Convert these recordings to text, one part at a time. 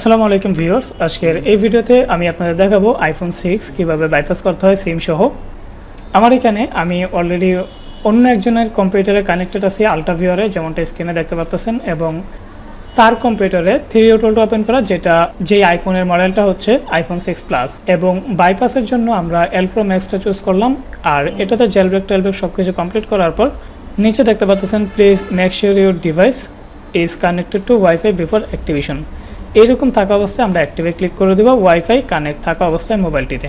আসসালামু আলাইকুম ভিউয়ার্স, আজকের এই ভিডিওতে আমি আপনাদের দেখাবো আইফোন সিক্স কীভাবে বাইপাস করতে হয় সিম সহ। আমার এখানে আমি অলরেডি অন্য একজনের কম্পিউটারে কানেক্টেড আছি আলট্রা ভিউয়ারে যেমনটা স্ক্রিনে দেখতে পাচ্ছেন এবং তার কম্পিউটারে থ্রি ওটোলটা ওপেন করা, যেটা যেই আইফোনের মডেলটা হচ্ছে আইফোন সিক্স প্লাস এবং বাইপাসের জন্য আমরা এলপ্রো ম্যাক্সটা চুজ করলাম, আর এটাতে জেলব্রেক টেলব্রেক সব কিছু কমপ্লিট করার পর নিচে দেখতে পাচ্ছেন please make sure your device is connected to wifi before activation এইরকম থাকা অবস্থায় আমরা অ্যাক্টিভে ক্লিক করে দেবো ওয়াইফাই কানেক্ট থাকা অবস্থায় মোবাইলটিতে।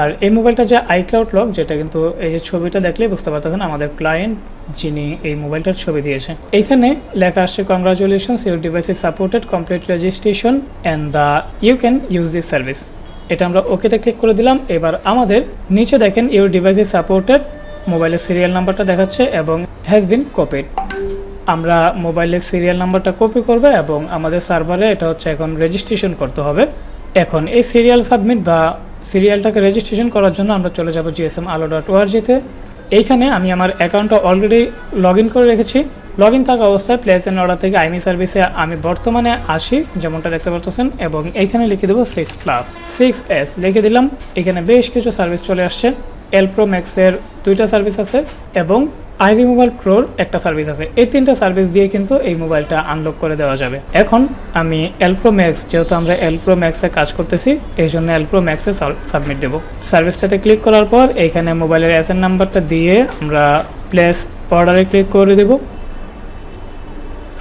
আর এই মোবাইলটা যে আইক্লাউড লক যেটা কিন্তু এই যে ছবিটা দেখলেই বুঝতে পারতেছেন, আমাদের ক্লায়েন্ট যিনি এই মোবাইলটার ছবি দিয়েছে। এইখানে লেখা আসছে congratulations your device is supported complete registration and the you can use this service এটা আমরা ওকেতে ক্লিক করে দিলাম। এবার আমাদের নিচে দেখেন ইউর ডিভাইস ইজ সাপোর্টেড মোবাইলের সিরিয়াল নাম্বারটা দেখাচ্ছে এবং হ্যাজ বিন কপিড আমরা মোবাইলের সিরিয়াল নাম্বারটা কপি করবে এবং আমাদের সার্ভারে এটা হচ্ছে এখন রেজিস্ট্রেশন করতে হবে। এখন এই সিরিয়াল সাবমিট বা সিরিয়ালটাকে রেজিস্ট্রেশন করার জন্য আমরা চলে যাব জিএসএম আলো ডট ওআরজিতে এইখানে আমি আমার অ্যাকাউন্টটা অলরেডি লগ করে রেখেছি। লগ ইন থাকা অবস্থায় প্লেস এন্ড অর্ডার থেকে আইমি সার্ভিসে আমি বর্তমানে আসি, যেমনটা দেখতে পাচ্ছেন এবং এইখানে লিখে দেবো সিক্স প্লাস সিক্স এস লিখে দিলাম। এখানে বেশ কিছু সার্ভিস চলে আসছে। এলপ্রো ম্যাক্সের দুইটা সার্ভিস আছে, এবং আই রিমুভাল প্রোর একটা সার্ভিস আছে। এই তিনটা সার্ভিস দিয়ে কিন্তু এই মোবাইলটা আনলক করে দেওয়া যাবে। এখন আমি এলপ্রো ম্যাক্স যেহেতু আমরা এলপ্রো ম্যাক্সে কাজ করতেছি, এই জন্য এলপ্রো ম্যাক্সে সাবমিট দেবো। সার্ভিসটাতে ক্লিক করার পর এইখানে মোবাইলের এস এন নাম্বারটা দিয়ে আমরা প্লেস অর্ডারে ক্লিক করে দেব।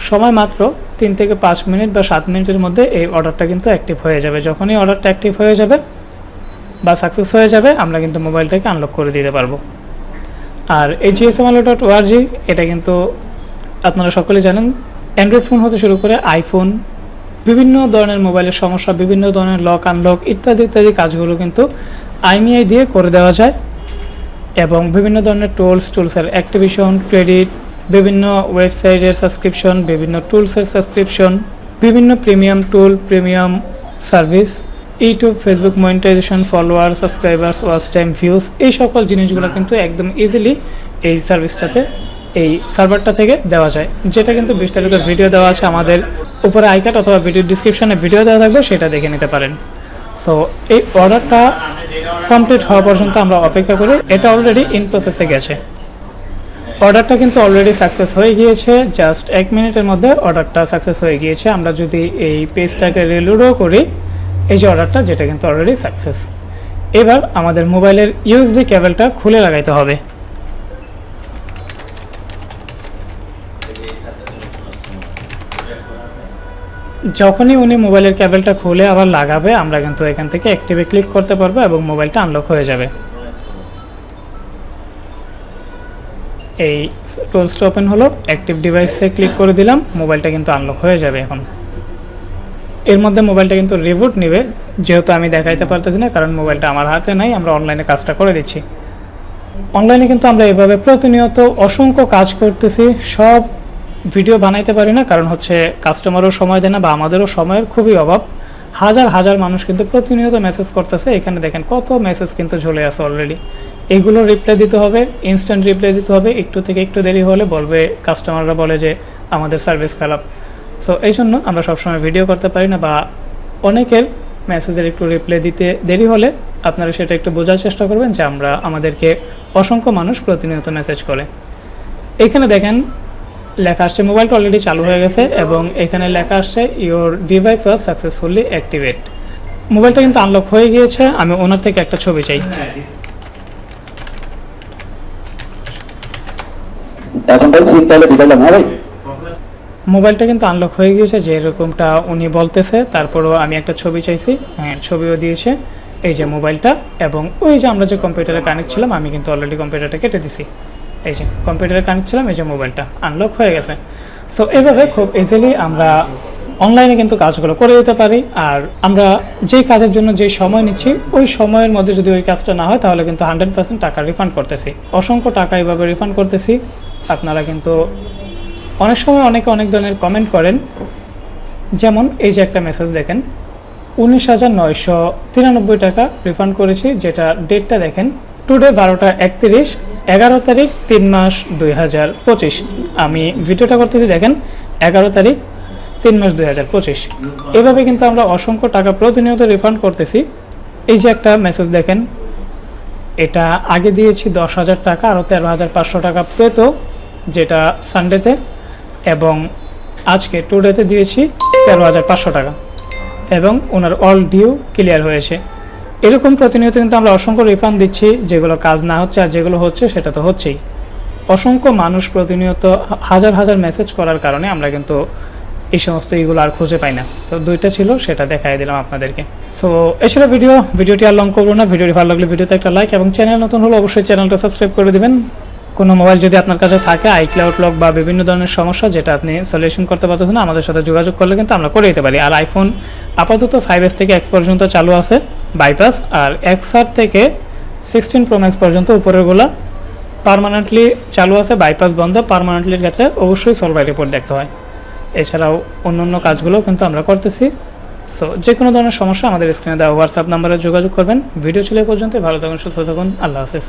সময় মাত্র তিন থেকে পাঁচ মিনিট বা সাত মিনিটের মধ্যে এই অর্ডারটা কিন্তু অ্যাক্টিভ হয়ে যাবে। যখনই অর্ডারটা অ্যাক্টিভ হয়ে যাবে বা সাকসেস হয়ে যাবে, আমরা কিন্তু মোবাইলটাকে আনলক করে দিতে পারব। আর এই জিএসএম আলো ডট ওআরজি এটা কিন্তু আপনারা সকলে জানেন। অ্যান্ড্রয়েড ফোন হতে শুরু করে আইফোন বিভিন্ন ধরনের মোবাইলের সমস্যা, বিভিন্ন ধরনের লক আনলক ইত্যাদি ইত্যাদি কাজগুলো কিন্তু আইমিআই দিয়ে করে দেওয়া যায়। এবং বিভিন্ন ধরনের টুলস টুলসের অ্যাক্টিভিশন ক্রেডিট বিভিন্ন ওয়েবসাইটের সাবস্ক্রিপশন বিভিন্ন টুলসের সাবস্ক্রিপশন বিভিন্ন premium tool premium service YouTube Facebook monetization follower subscribers watch time views এই সকল জিনিসগুলো কিন্তু একদম ইজিলি এই সার্ভিসটাতে এই সার্ভারটা থেকে দেওয়া যায়। যেটা কিন্তু বিস্তারিত ভিডিও দেওয়া আছে আমাদের উপরে আইকার্ড অথবা ভিডিও ডিসক্রিপশনে ভিডিও দেওয়া থাকবে, সেটা দেখে নিতে পারেন। সো এই অর্ডারটা কমপ্লিট হওয়া পর্যন্ত আমরা অপেক্ষা করি, এটা অলরেডি ইন প্রসেসে গেছে। অর্ডারটা কিন্তু অলরেডি সাকসেস হয়ে গিয়েছে জাস্ট এক মিনিটের মধ্যে অর্ডারটা সাকসেস হয়ে গিয়েছে। আমরা যদি এই পেজটাকে রিলোডও করি এই যে অর্ডারটা যেটা কিন্তু অলরেডি সাকসেস এবার আমাদের মোবাইলের ইউএসডি কেবলটা খুলে লাগাইতে হবে। যখনই উনি মোবাইলের কেবলটা খুলে আবার লাগাবে, আমরা কিন্তু এখান থেকে অ্যাক্টিভে ক্লিক করতে পারব এবং মোবাইলটা আনলক হয়ে যাবে। এই টুলসটা ওপেন হলো অ্যাক্টিভ ডিভাইসে ক্লিক করে দিলাম, মোবাইলটা কিন্তু আনলক হয়ে যাবে এখন। এর মধ্যে মোবাইলটা কিন্তু রিভুট নেবে, যেহেতু আমি দেখাইতে পারতেছি না, কারণ মোবাইলটা আমার হাতে নাই, আমরা অনলাইনে কাজটা করে দিচ্ছি। অনলাইনে কিন্তু আমরা এভাবে প্রতিনিয়ত অসংখ্য কাজ করতেছি, সব ভিডিও বানাইতে পারি না, কারণ হচ্ছে কাস্টমারও সময় দেয় না বা আমাদেরও সময়ের খুবই অভাব। হাজার হাজার মানুষ কিন্তু প্রতিনিয়ত মেসেজ করতেছে, এখানে দেখেন কত মেসেজ কিন্তু চলে আসে অলরেডি এগুলো রিপ্লাই দিতে হবে ইনস্ট্যান্ট রিপ্লাই দিতে হবে, একটু থেকে একটু দেরি হলে বলবে কাস্টমাররা বলে যে আমাদের সার্ভিস খারাপ। সো এই জন্য আমরা সবসময় ভিডিও করতে পারি না বা অনেকের মেসেজের একটু রিপ্লাই দিতে দেরি হলে আপনারা সেটা একটু বোঝার চেষ্টা করবেন যে আমরা আমাদেরকে অসংখ্য মানুষ প্রতিনিয়ত মেসেজ করে। এখানে দেখেন, লেখা আসছে মোবাইলটা অলরেডি চালু হয়ে গেছে এবং এখানে লেখা আসছে your device was successfully activate মোবাইলটা কিন্তু আনলক হয়ে গিয়েছে, আমি ওনার থেকে একটা ছবি চাই। এখন ভাই সিট তাহলে ঢুকালাম হ্যাঁ ভাই? মোবাইলটা কিন্তু আনলক হয়ে গিয়েছে, যে এরকমটা উনি বলতেছে। তারপরও আমি একটা ছবি চাইছি হ্যাঁ ছবিও দিয়েছে, এই যে মোবাইলটা এবং ওই যে আমরা যে কম্পিউটারে কানেক্ট ছিলাম, আমি কিন্তু অলরেডি কম্পিউটারটা কেটে দিছি। এই যে কম্পিউটারে কানেক্ট ছিলাম, এই যে মোবাইলটা আনলক হয়ে গেছে। সো এভাবে খুব ইজিলি আমরা অনলাইনে কিন্তু কাজগুলো করে দিতে পারি। আর আমরা যেই কাজের জন্য যে সময় নিচ্ছি, ওই সময়ের মধ্যে যদি ওই কাজটা না হয়, তাহলে কিন্তু হান্ড্রেড পার্সেন্ট টাকা রিফান্ড করতেছি। অসংখ্য টাকা এইভাবে রিফান্ড করতেছি। আপনারা কিন্তু অনেক সময় অনেকে অনেক ধরনের কমেন্ট করেন। যেমন, এই যে একটা মেসেজ দেখেন, উনিশ হাজার নয়শো তিরানব্বই টাকা রিফান্ড করেছি, যেটা ডেটটা দেখেন টুডে বারোটা একত্রিশ, এগারো তারিখ তিন মাস দুই হাজার পঁচিশ। আমি ভিডিওটা করতেছি দেখেন, এগারো তারিখ তিন মাস দুই হাজার পঁচিশ। এভাবে কিন্তু আমরা অসংখ্য টাকা প্রতিনিয়ত রিফান্ড করতেছি। এই যে একটা মেসেজ দেখেন, এটা আগে দিয়েছি দশ হাজার টাকা আরও তেরো হাজার পাঁচশো টাকা পেত, যেটা সানডেতে এবং আজকে টুডেতে দিয়েছি তেরো হাজার পাঁচশো টাকা। এবং ওনার অল ডিউ ক্লিয়ার হয়েছে। এরকম প্রতিনিয়ত কিন্তু আমরা অসংখ্য রিফান্ড দিচ্ছি, যেগুলো কাজ না হচ্ছে আর যেগুলো হচ্ছে সেটা তো হচ্ছেই। অসংখ্য মানুষ প্রতিনিয়ত হাজার হাজার মেসেজ করার কারণে আমরা কিন্তু এই সমস্ত ইগুলো আর খুঁজে পাই না। সো দুইটা ছিল, সেটা দেখাই দিলাম আপনাদেরকে। সো এছাড়া ভিডিও ভিডিওটি আর লং করব না। ভিডিওটি ভালো লাগলে ভিডিওতে একটা লাইক এবং চ্যানেল নতুন হলে অবশ্যই চ্যানেলটা সাবস্ক্রাইব করে দিবেন। কোনো মোবাইল যদি আপনার কাছে থাকে আইক্লাউড লক বা বিভিন্ন ধরনের সমস্যা যেটা আপনি সলিউশন করতে পারতেছেন আমাদের সাথে যোগাযোগ করলে কিন্তু আমরা করে দিতে পারি। আর আইফোন আপাতত ফাইভ এস থেকে এক্স পর্যন্ত চালু আছে বাইপাস আর এক্স আর থেকে সিক্সটিন প্রো ম্যাক্স পর্যন্ত উপরেরগুলো পারমানেন্টলি চালু আছে বাইপাস বন্ধ পারমানেন্টলির ক্ষেত্রে অবশ্যই সলভাই রিপোর্ট দেখতে হয়। এছাড়াও অন্য অন্য কাজগুলো কিন্তু আমরা করতেছি। সো যে কোনো ধরনের সমস্যা আমাদের স্ক্রিনে দেওয়া হোয়াটসঅ্যাপ নাম্বারে যোগাযোগ করবেন। ভিডিও ছিল পর্যন্ত ভালো থাকুন, সুস্থ থাকুন, আল্লাহ হাফেজ।